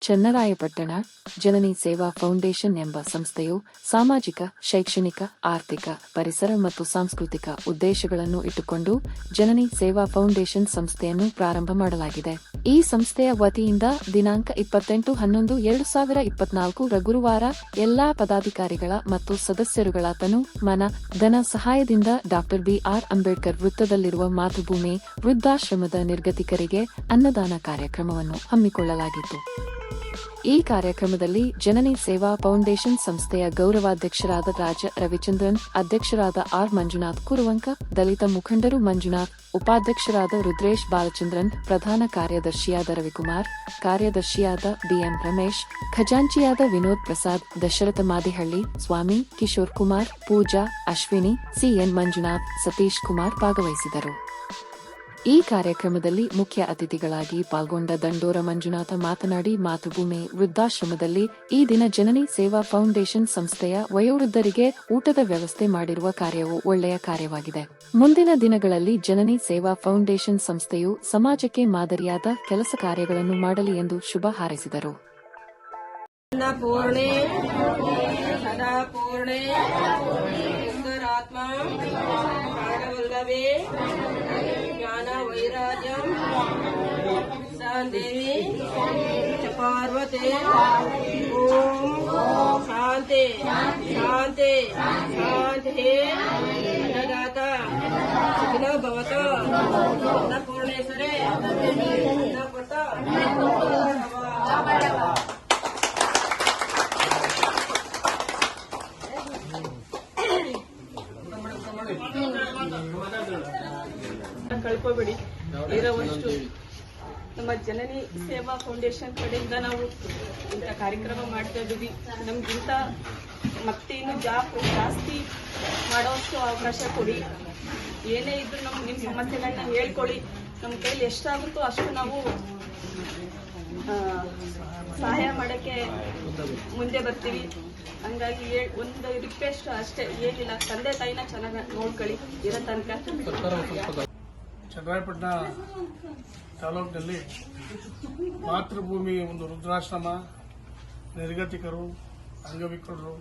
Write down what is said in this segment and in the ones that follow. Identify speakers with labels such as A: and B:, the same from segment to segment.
A: ಚನ್ನರಾಯಪಟ್ಟಣ ಜನನಿ ಸೇವಾ ಫೌಂಡೇಶನ್ ಎಂಬ ಸಂಸ್ಥೆಯು ಸಾಮಾಜಿಕ, ಶೈಕ್ಷಣಿಕ, ಆರ್ಥಿಕ, ಪರಿಸರ ಮತ್ತು ಸಾಂಸ್ಕೃತಿಕ ಉದ್ದೇಶಗಳನ್ನು ಇಟ್ಟುಕೊಂಡು ಜನನಿ ಸೇವಾ ಫೌಂಡೇಶನ್ ಸಂಸ್ಥೆಯನ್ನು ಪ್ರಾರಂಭ ಮಾಡಲಾಗಿದೆ. ಈ ಸಂಸ್ಥೆಯ ವತಿಯಿಂದ ದಿನಾಂಕ ಇಪ್ಪತ್ತೆಂಟು ಹನ್ನೊಂದು ಎರಡು ಸಾವಿರ ಇಪ್ಪತ್ನಾಲ್ಕು ಗುರುವಾರ ಎಲ್ಲಾ ಪದಾಧಿಕಾರಿಗಳ ಮತ್ತು ಸದಸ್ಯರುಗಳ ತನು ಮನ, ಧನ ಸಹಾಯದಿಂದ ಡಾಕ್ಟರ್ ಬಿಆರ್ ಅಂಬೇಡ್ಕರ್ ವೃತ್ತದಲ್ಲಿರುವ ಮಾತೃಭೂಮಿ ವೃದ್ಧಾಶ್ರಮದ ನಿರ್ಗತಿಕರಿಗೆ ಅನ್ನದಾನ ಕಾರ್ಯಕ್ರಮವನ್ನು ಹಮ್ಮಿಕೊಳ್ಳಲಾಗಿತ್ತು. ಈ ಕಾರ್ಯಕ್ರಮದಲ್ಲಿ ಜನನಿ ಸೇವಾ ಫೌಂಡೇಶನ್ ಸಂಸ್ಥೆಯ ಗೌರವಾಧ್ಯಕ್ಷರಾದ ರಾಜ ರವಿಚಂದ್ರನ್, ಅಧ್ಯಕ್ಷರಾದ ಆರ್ ಮಂಜುನಾಥ್ ಕುರುವಂಕ, ದಲಿತ ಮುಖಂಡರು ಮಂಜುನಾಥ್, ಉಪಾಧ್ಯಕ್ಷರಾದ ರುದ್ರೇಶ್ ಬಾಲಚಂದ್ರನ್, ಪ್ರಧಾನ ಕಾರ್ಯದರ್ಶಿಯಾದ ರವಿಕುಮಾರ್, ಕಾರ್ಯದರ್ಶಿಯಾದ ಬಿಎಂ ರಮೇಶ್, ಖಜಾಂಚಿಯಾದ ವಿನೋದ್ ಪ್ರಸಾದ್, ದಶರಥ ಮಾದಿಹಳ್ಳಿ, ಸ್ವಾಮಿ ಕಿಶೋರ್ ಕುಮಾರ್, ಪೂಜಾ, ಅಶ್ವಿನಿ ಸಿಎನ್ ಮಂಜುನಾಥ್, ಸತೀಶ್ ಕುಮಾರ್ ಭಾಗವಹಿಸಿದರು. ಈ ಕಾರ್ಯಕ್ರಮದಲ್ಲಿ ಮುಖ್ಯ ಅತಿಥಿಗಳಾಗಿ ಪಾಲ್ಗೊಂಡ ದಂಡೋರ ಮಂಜುನಾಥ ಮಾತನಾಡಿ, ಮಾತೃಭೂಮಿ ವೃದ್ಧಾಶ್ರಮದಲ್ಲಿ ಈ ದಿನ ಜನನಿ ಸೇವಾ ಫೌಂಡೇಶನ್ ಸಂಸ್ಥೆಯ ವಯೋವೃದ್ಧರಿಗೆ ಊಟದ ವ್ಯವಸ್ಥೆ ಮಾಡಿರುವ ಕಾರ್ಯವು ಒಳ್ಳೆಯ ಕಾರ್ಯವಾಗಿದೆ. ಮುಂದಿನ ದಿನಗಳಲ್ಲಿ ಜನನಿ ಸೇವಾ ಫೌಂಡೇಶನ್ ಸಂಸ್ಥೆಯು ಸಮಾಜಕ್ಕೆ ಮಾದರಿಯಾದ ಕೆಲಸ ಕಾರ್ಯಗಳನ್ನು ಮಾಡಲಿ ಎಂದು ಶುಭ ಹಾರೈಸಿದರು.
B: ప్రణవే జ్ఞాన వైరాజ్యం శాందేవి పార్వతే ఓం శాంతే శాంతే శాంతే. అన్నదాత సుఖిన భవత అన్నపూర్ణేశ్వరే అన్నపూర్ణ
C: ತಿಳ್ಕೊಬೇಡಿ. ಇರೋವಷ್ಟು ನಮ್ಮ ಜನನಿ ಸೇವಾ ಫೌಂಡೇಶನ್ ಕಡೆಯಿಂದ ನಾವು ಇಂಥ ಕಾರ್ಯಕ್ರಮ ಮಾಡ್ತಾ ಇದ್ದೀವಿ. ನಮ್ಗಿಂತ ಮತ್ತೆ ಇನ್ನು ಜಾಬ್ ಜಾಸ್ತಿ ಮಾಡೋಷ್ಟು ಅವಕಾಶ ಕೊಡಿ. ಏನೇ ಇದ್ರೂ ನಮ್ಗೆ ನಿಮ್ಮ ಸಮಸ್ಯೆಗಳನ್ನ ಹೇಳ್ಕೊಳ್ಳಿ ನಮ್ಮ ಕೈಲಿ ಎಷ್ಟಾಗುತ್ತೋ ಅಷ್ಟು ನಾವು ಸಹಾಯ ಮಾಡೋಕ್ಕೆ ಮುಂದೆ ಬರ್ತೀವಿ. ಹಂಗಾಗಿ ಒಂದು ರಿಕ್ವೆಸ್ಟ್ ಅಷ್ಟೇ ಏನಿಲ್ಲ. ತಂದೆ ತಾಯಿನ ಚೆನ್ನಾಗಿ ನೋಡ್ಕೊಳ್ಳಿ. ಇರೋ ತನಕ.
D: ಚನ್ನರಾಯಪಟ್ಟಣ ತಾಲೂಕಿನಲ್ಲಿ ಮಾತೃಭೂಮಿ ಒಂದು ವೃದ್ಧಾಶ್ರಮ, ನಿರ್ಗತಿಕರು, ಅಂಗವಿಕಲರು,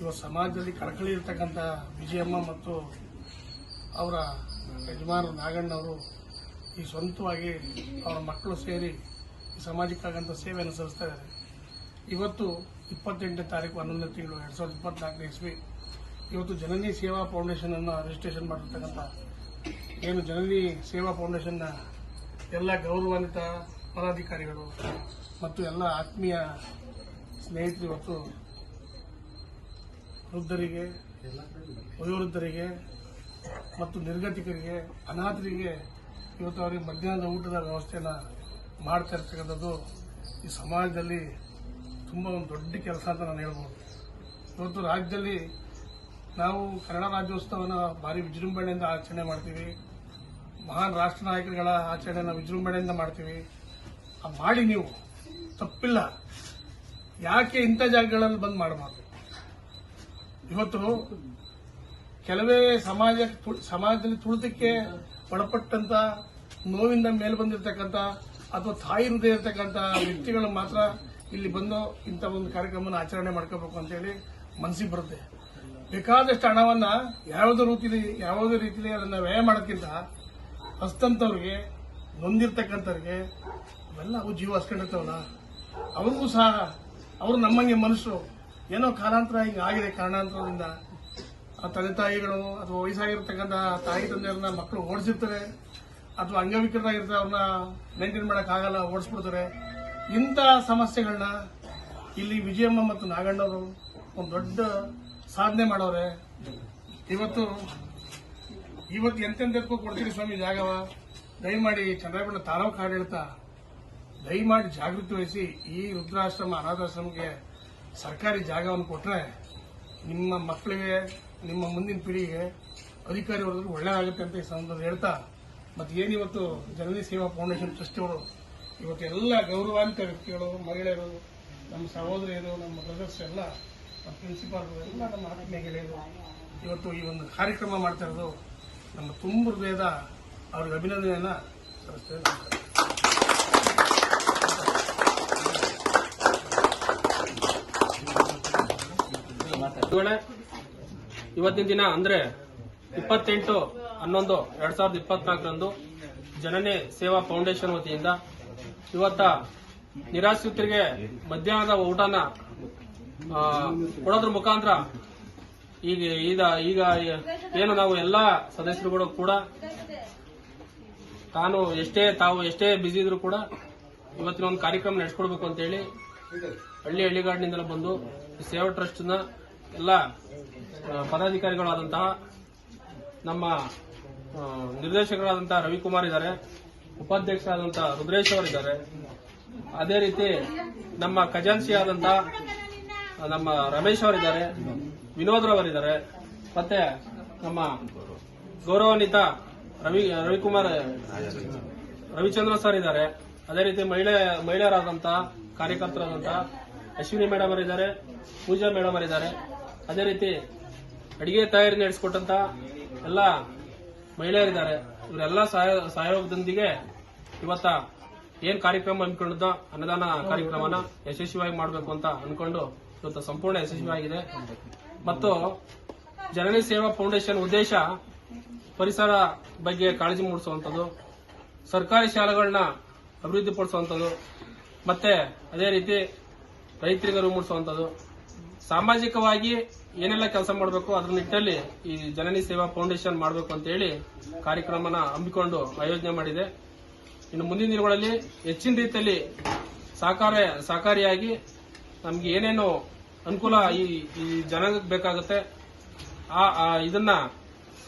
D: ಇವ ಸಮಾಜದಲ್ಲಿ ಕಳಕಳಿ ಇರ್ತಕ್ಕಂಥ ವಿಜಯಮ್ಮ ಮತ್ತು ಅವರ ಯಜಮಾನರು ನಾಗಣ್ಣವರು ಈ ಸ್ವಂತವಾಗಿ ಅವರ ಮಕ್ಕಳು ಸೇರಿ ಈ ಸಮಾಜಕ್ಕಾಗಂತ ಸೇವೆಯನ್ನು ಸಲ್ಲಿಸ್ತಾ ಇದ್ದಾರೆ. ಇವತ್ತು ಇಪ್ಪತ್ತೆಂಟನೇ ತಾರೀಕು, ಹನ್ನೊಂದನೇ ತಿಂಗಳು, ಎರಡು ಸಾವಿರದ ಇಪ್ಪತ್ನಾಲ್ಕನೇ ಇಸ್ವಿ. ಇವತ್ತು ಜನನಿ ಸೇವಾ ಫೌಂಡೇಶನ್ ಅನ್ನು ರಿಜಿಸ್ಟ್ರೇಷನ್ ಮಾಡಿರ್ತಕ್ಕಂಥ ಏನು ಜನನಿ ಸೇವಾ ಫೌಂಡೇಶನ್ನ ಎಲ್ಲ ಗೌರವಾನ್ವಿತ ಪದಾಧಿಕಾರಿಗಳು ಮತ್ತು ಎಲ್ಲ ಆತ್ಮೀಯ ಸ್ನೇಹಿತರು ಮತ್ತು ವೃದ್ಧರಿಗೆ, ವಯೋವೃದ್ಧರಿಗೆ ಮತ್ತು ನಿರ್ಗತಿಕರಿಗೆ, ಅನಾಥರಿಗೆ ಇವತ್ತು ಅವರಿಗೆ ಮಧ್ಯಾಹ್ನದ ಊಟದ ವ್ಯವಸ್ಥೆಯನ್ನು ಮಾಡ್ತಾ ಇರ್ತಕ್ಕಂಥದ್ದು ಈ ಸಮಾಜದಲ್ಲಿ ತುಂಬ ಒಂದು ದೊಡ್ಡ ಕೆಲಸ ಅಂತ ನಾನು ಹೇಳ್ಬೋದು. ಇವತ್ತು ರಾಜ್ಯದಲ್ಲಿ ನಾವು ಕನ್ನಡ ರಾಜ್ಯೋತ್ಸವನ ಭಾರಿ ವಿಜೃಂಭಣೆಯಿಂದ ಆಚರಣೆ ಮಾಡ್ತೀವಿ. ಮಹಾನ್ ರಾಷ್ಟ್ರ ನಾಯಕರುಗಳ ಆಚರಣೆನ ವಿಜೃಂಭಣೆಯಿಂದ ಮಾಡ್ತೀವಿ. ಮಾಡಿ ನೀವು. ತಪ್ಪಿಲ್ಲ. ಯಾಕೆ ಇಂಥ ಜಾಗಗಳಲ್ಲಿ ಬಂದ್ ಮಾಡಬಾರ್ದು? ಇವತ್ತು ಕೆಲವೇ ಸಮಾಜ ಸಮಾಜದಲ್ಲಿ ತುಳಿತಕ್ಕೆ ಒಳಪಟ್ಟಂತ, ನೋವಿಂದ ಮೇಲೆ ಬಂದಿರತಕ್ಕಂಥ ಅಥವಾ ತಾಯಿ ಹೃದಯ ಇರತಕ್ಕಂಥ ವ್ಯಕ್ತಿಗಳು ಮಾತ್ರ ಇಲ್ಲಿ ಬಂದು ಇಂಥ ಒಂದು ಕಾರ್ಯಕ್ರಮನ ಆಚರಣೆ ಮಾಡ್ಕೋಬೇಕು ಅಂತೇಳಿ ಮನಸ್ಸಿಗೆ ಬರುತ್ತೆ. ಬೇಕಾದಷ್ಟು ಹಣವನ್ನ ಯಾವುದೇ ರೀತಿಲಿ ಯಾವುದೇ ರೀತಿಲಿ ಅದನ್ನ ವ್ಯಯ ಮಾಡೋದ್ಕಿಂತ ಹಸ್ತಂತವ್ರಿಗೆ, ನೊಂದಿರ್ತಕ್ಕಂಥವ್ರಿಗೆ, ಇವೆಲ್ಲ ಅವು ಜೀವ ಹಸ್ಕೊಂಡಿರ್ತಾವಲ್ಲ, ಅವ್ರಿಗೂ ಸಹ ಅವರು ನಮ್ಮಂಗೆ ಮನುಷ್ಯರು ಏನೋ ಕಾಲಾಂತರ ಹಿಂಗೆ ಆಗಿದೆ ಕಾರಣಾಂತರದಿಂದ. ಆ ತಂದೆ ತಾಯಿಗಳು ಅಥವಾ ವಯಸ್ಸಾಗಿರ್ತಕ್ಕಂಥ ತಾಯಿ ತಂದೆಯವ್ರನ್ನ ಮಕ್ಕಳು ಓಡಿಸಿರ್ತಾರೆ, ಅಥವಾ ಅಂಗವಿಕಲರಾಗಿರ್ತಾರೆ ಅವ್ರನ್ನ ಮೇಂಟೈನ್ ಮಾಡೋಕ್ಕಾಗಲ್ಲ, ಓಡಿಸ್ಬಿಡ್ತಾರೆ. ಇಂಥ ಸಮಸ್ಯೆಗಳನ್ನ ಇಲ್ಲಿ ವಿಜಯಮ್ಮ ಮತ್ತು ನಾಗಣ್ಣವರು ಒಂದು ದೊಡ್ಡ ಸಾಧನೆ ಮಾಡೋರೆ. ಇವತ್ತು ಇವತ್ತು ಎಂತೆಂದಕ್ಕೂ ಕೊಡ್ತೀರಿ ಸ್ವಾಮಿ ಜಾಗವ. ದಯಮಾಡಿ ಚಂದ್ರಬಣ್ಣ ತಾಲೂಕು ಆಡಳಿತ ದಯಮಾಡಿ ಜಾಗೃತಿ ವಹಿಸಿ ಈ ವೃದ್ಧಾಶ್ರಮ ಅನಾಥಾಶ್ರಮಕ್ಕೆ ಸರ್ಕಾರಿ ಜಾಗವನ್ನು ಕೊಟ್ಟರೆ ನಿಮ್ಮ ಮಕ್ಕಳಿಗೆ, ನಿಮ್ಮ ಮುಂದಿನ ಪೀಳಿಗೆ ಅಧಿಕಾರಿ ವರ್ಗದಲ್ಲಿ ಒಳ್ಳೆಯದಾಗುತ್ತೆ ಅಂತ ಈ ಸಂದರ್ಭದಲ್ಲಿ ಹೇಳ್ತಾ, ಮತ್ತೆ ಏನಿವತ್ತು ಜನನಿ ಸೇವಾ ಫೌಂಡೇಶನ್ ಟ್ರಸ್ಟಿಯವರು, ಇವತ್ತು ಎಲ್ಲ ಗೌರವಾನ್ವಿತ ವ್ಯಕ್ತಿಗಳು, ಮಹಿಳೆಯರು, ನಮ್ಮ ಸಹೋದರಿಯರು, ನಮ್ಮ ಬ್ರದರ್ಸ್ ಎಲ್ಲ, ನಮ್ಮ ಪ್ರಿನ್ಸಿಪಾಲ್ ಎಲ್ಲ, ನಮ್ಮ ಆತ್ಮೀಯ ಗೆಳೆಯರು, ಇವತ್ತು ಈ ಒಂದು ಕಾರ್ಯಕ್ರಮ ಮಾಡ್ತಾ ಇರೋದು ನಮ್ಮ ತುಂಬ ಹೃದಯದ ಅವ್ರಿಗೆ ಅಭಿನಂದನೆಯನ್ನು ಸಲ್ಲಿಸ್ತೇವೆ
E: ಇವತ್ತಿನ ದಿನ ಅಂದ್ರೆ ಇಪ್ಪತ್ತೆಂಟು ಹನ್ನೊಂದು ಎರಡ್ ಸಾವಿರದ ಇಪ್ಪತ್ನಾಲ್ಕರಂದು ಜನನೇ ಸೇವಾ ಫೌಂಡೇಶನ್ ವತಿಯಿಂದ ಇವತ್ತ ನಿರಾಶ್ರಿತರಿಗೆ ಮಧ್ಯಾಹ್ನದ ಊಟನ ಕೊಡೋದ್ರ ಮುಖಾಂತರ ಈಗ ಈಗ ಈಗ ಏನು ನಾವು ಎಲ್ಲಾ ಸದಸ್ಯರುಗಳು ಕೂಡ ತಾನು ಎಷ್ಟೇ ತಾವು ಎಷ್ಟೇ ಬ್ಯುಸಿ ಇದ್ರು ಕೂಡ ಇವತ್ತಿನ ಒಂದು ಕಾರ್ಯಕ್ರಮ ನಡೆಸ್ಕೊಡ್ಬೇಕು ಅಂತ ಹೇಳಿ ಹಳ್ಳಿ ಹಳ್ಳಿಗಾಡಿನಿಂದಲೇ ಬಂದು ಸೇವಾ ಟ್ರಸ್ಟ್ನ ಎಲ್ಲ ಪದಾಧಿಕಾರಿಗಳಾದಂತಹ ನಮ್ಮ ನಿರ್ದೇಶಕರಾದಂತಹ ರವಿಕುಮಾರ್ ಇದ್ದಾರೆ, ಉಪಾಧ್ಯಕ್ಷರಾದಂತಹ ರುದ್ರೇಶ್ ಅವರಿದ್ದಾರೆ ಅದೇ ರೀತಿ ನಮ್ಮ ಖಜಾನ್ಸಿ ಆದಂತಹ ನಮ್ಮ ರಮೇಶ್ ಅವರಿದ್ದಾರೆ ವಿನೋದ್ ರವರಿದ್ದಾರೆ ಮತ್ತೆ ನಮ್ಮ ಗೌರವಾನ್ವಿತ ರವಿ, ರವಿಕುಮಾರ್, ರವಿಚಂದ್ರ ಸರ್ ಇದ್ದಾರೆ ಅದೇ ರೀತಿ ಮಹಿಳೆ ಮಹಿಳೆಯರಾದಂತಹ ಕಾರ್ಯಕರ್ತರಾದಂತಹ ಅಶ್ವಿನಿ ಮೇಡಮ್ ಅವರಿದ್ದಾರೆ ಪೂಜಾ ಮೇಡಮ್ ಅವರಿದ್ದಾರೆ ಅದೇ ರೀತಿ ಅಡಿಗೆ ತಯಾರಿ ನಡೆಸಿಕೊಟ್ಟಂತ ಎಲ್ಲ ಮಹಿಳೆಯರಿದ್ದಾರೆ ಇವರೆಲ್ಲ ಸಹಾಯ- ಸಹಯೋಗದೊಂದಿಗೆ ಇವತ್ತ ಏನ್ ಕಾರ್ಯಕ್ರಮ ಹಮ್ಮಿಕೊಂಡಿದ್ದೋ ಅನ್ನದಾನ ಕಾರ್ಯಕ್ರಮನ ಯಶಸ್ವಿಯಾಗಿ ಮಾಡಬೇಕು ಅಂತ ಅನ್ಕೊಂಡು ಇವತ್ತು ಸಂಪೂರ್ಣ ಯಶಸ್ವಿಯಾಗಿದೆ. ಮತ್ತು ಜನನಿ ಸೇವಾ ಫೌಂಡೇಶನ್ ಉದ್ದೇಶ ಪರಿಸರ ಬಗ್ಗೆ ಕಾಳಜಿ ಮೂಡಿಸುವಂಥದ್ದು, ಸರ್ಕಾರಿ ಶಾಲೆಗಳನ್ನ ಅಭಿವೃದ್ಧಿಪಡಿಸುವಂಥದ್ದು ಮತ್ತೆ ಅದೇ ರೀತಿ ರೈತರಿಗೆ ಅರಿವು ಮೂಡಿಸುವಂಥದ್ದು. ಸಾಮಾಜಿಕವಾಗಿ ಏನೆಲ್ಲ ಕೆಲಸ ಮಾಡಬೇಕು, ಅದ್ರ ನಿಟ್ಟಿನಲ್ಲಿ ಈ ಜನನಿ ಸೇವಾ ಫೌಂಡೇಶನ್ ಮಾಡಬೇಕು ಅಂತ ಹೇಳಿ ಕಾರ್ಯಕ್ರಮನ ಹಮ್ಮಿಕೊಂಡು ಆಯೋಜನೆ ಮಾಡಿದೆ. ಇನ್ನು ಮುಂದಿನ ದಿನಗಳಲ್ಲಿ ಹೆಚ್ಚಿನ ರೀತಿಯಲ್ಲಿ ಸಹಕಾರ, ಸಹಕಾರಿಯಾಗಿ ನಮಗೆ ಏನೇನು ಅನುಕೂಲ ಈ ಈ ಜನಾಂಗಕ್ಕೆ ಬೇಕಾಗುತ್ತೆ. ಆ ಇದನ್ನ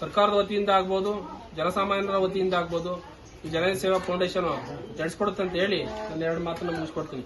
E: ಸರ್ಕಾರದ ವತಿಯಿಂದ ಆಗ್ಬೋದು, ಜನಸಾಮಾನ್ಯರ ವತಿಯಿಂದ ಆಗ್ಬೋದು, ಈ ಜನ ಸೇವಾ ಫೌಂಡೇಶನ್ ನಡೆಸ್ಕೊಡುತ್ತೆ ಅಂತ ಹೇಳಿ ನನ್ನ ಎರಡು ಮಾತನ್ನ ಮುಗಿಸ್ಕೊಡ್ತೀನಿ.